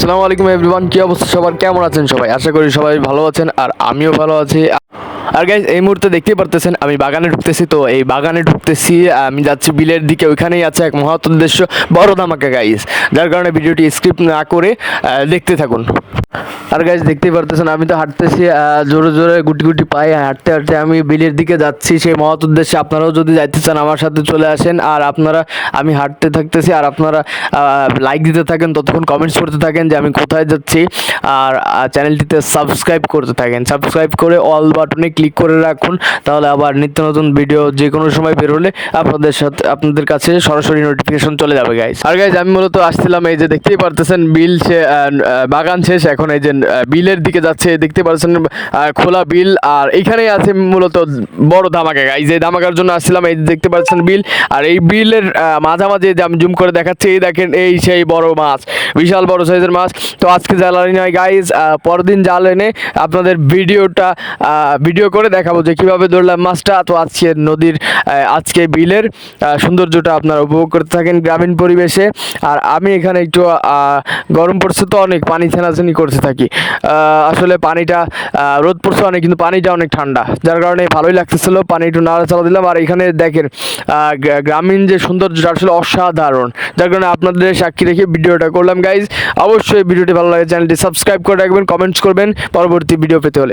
আসসালামু আলাইকুম এভরিওয়ান কি অবস্থা? সবার কেমন আছেন সবাই? আশা করি সবাই ভালো আছেন আর আমিও ভালো আছি। আর গাইজ এই মুহূর্তে দেখতেই পারতেছেন, আমি বাগানে ঢুকতেছি, তো এই বাগানে ঢুকতেছি, আমি যাচ্ছি বিলের দিকে, ওইখানেই আছে এক মহৎ উদ্দেশ্য, বড় ধামাকা গাইজ যার কারণে ভিডিওটি স্ক্রিপ্ট না করে দেখতে থাকুন। আর গাইজ দেখতেই পারতেছেন, আমি তো হাঁটতেছি জোরে জোরে গুটি গুটি পায়ে হাঁটতে হাঁটতে আমি বিলের দিকে যাচ্ছি। সেই মহৎ উদ্দেশ্যে আপনারাও যদি যাইতে চান আমার সাথে চলে আসেন, আর আপনারা, আমি হাঁটতে থাকতেছি, আর আপনারা লাইক দিতে থাকেন, ততক্ষণ কমেন্টস করতে থাকেন যে আমি কোথায় যাচ্ছি, আর চ্যানেলটিতে সাবস্ক্রাইব করতে থাকেন। সাবস্ক্রাইব করে অল বাটনে ক্লিক করে রাখুন, তাহলে আবার নিত্য নতুন ভিডিও যে কোনো সময় বেরোলে আপনাদের সাথে, আপনাদের কাছে সরাসরি নোটিফিকেশন চলে যাবে গাইজ আর গাইজ আমি মূলত আসছিলাম, এই যে দেখতেই পারতেছেন, বিল সে বাগান শেষ, এখন এই যে বিলের দিকে যাচ্ছে, দেখতে পাচ্ছেন খোলা বিল, আর এইখানেই আছে মূলত বড় ধামাকা। গাইজ এই ধামাকার জন্য আসছিলাম, এই দেখতে পাচ্ছেন বিল, আর এই বিলের মাঝামাঝি যে আমি জুম করে দেখাচ্ছি, এই দেখেন এই সেই বড় মাছ, বিশাল বড় সাইজের মাছ। তো আজকে জ্বালানি নয় গাইজ পরদিন জাল এনে আপনাদের ভিডিওটা ভিডিও করে দেখাবো যে কীভাবে ধরলাম মাছটা। তো আজকে নদীর আজকে বিলের সৌন্দর্যটা আপনারা উপভোগ করতে থাকেন গ্রামীণ পরিবেশে। আর আমি এখানে একটু গরম পড়ছে তো অনেক, পানি ছেনাছেনি করতে থাকি। আসলে পানিটা রোদ পড়ছে অনেক, কিন্তু পানিটা অনেক ঠান্ডা। যার কারণে ভালোই লাগতেছিল, পানি একটু নাড়াচাড়া দিলাম। আর এখানে দেখেন গ্রামীণ যে সৌন্দর্যটা, আসলে অসাধারণ। যার কারণে আপনাদের সাক্ষী রেখে ভিডিওটা করলাম গাইজ অবশ্যই ভিডিওটি ভালো লাগে, চ্যানেলটি সাবস্ক্রাইব করে রাখবেন কমেন্টস করবেন। পরবর্তী ভিডিও পেতে হলে।